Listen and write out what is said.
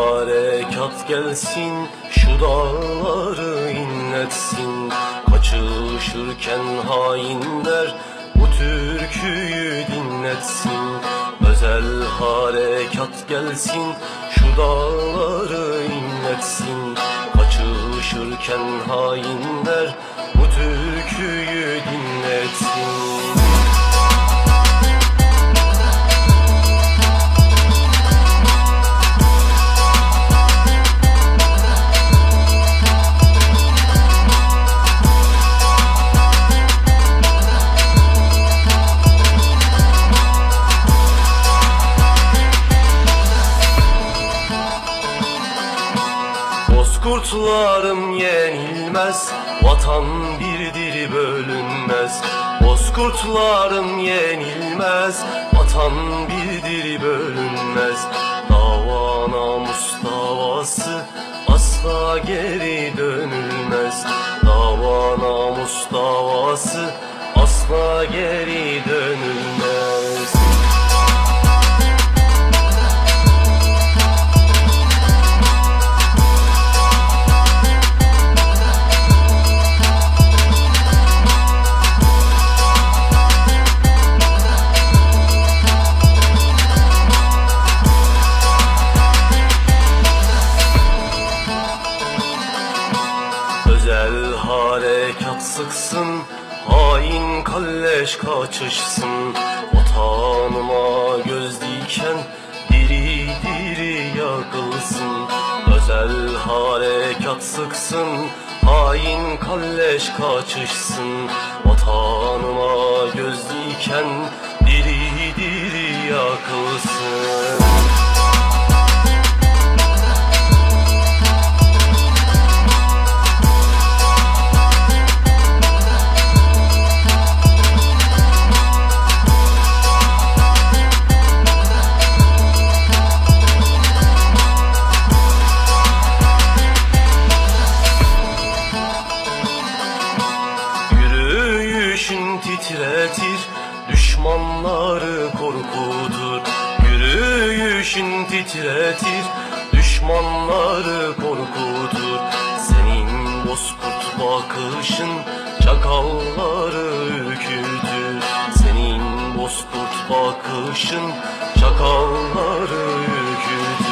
Harekat gelsin şu dağları inletsin. Kaçışırken hainler bu türküyü dinletsin. Özel harekat gelsin şu dağları inletsin. Kaçışırken hainler bu türküyü Bozkurtlarım yenilmez Vatan birdir bölünmez. Bozkurtlarım yenilmez Vatan birdir bölünmez. Dava namus davası Asla geri dönülmez. Dava namus davası Asla geri dönülmez sıksın Hain kalleş kaçışsın. Vatanıma göz diken Diri diri yakılsın. Özel harekat sıksın Hain kalleş kaçışsın. Vatanıma göz diken Diri diri yakılsın titretir, düşmanları korkutur. Senin bozkurt bakışın çakalları ürkütür. Senin bozkurt bakışın çakalları ürkütür.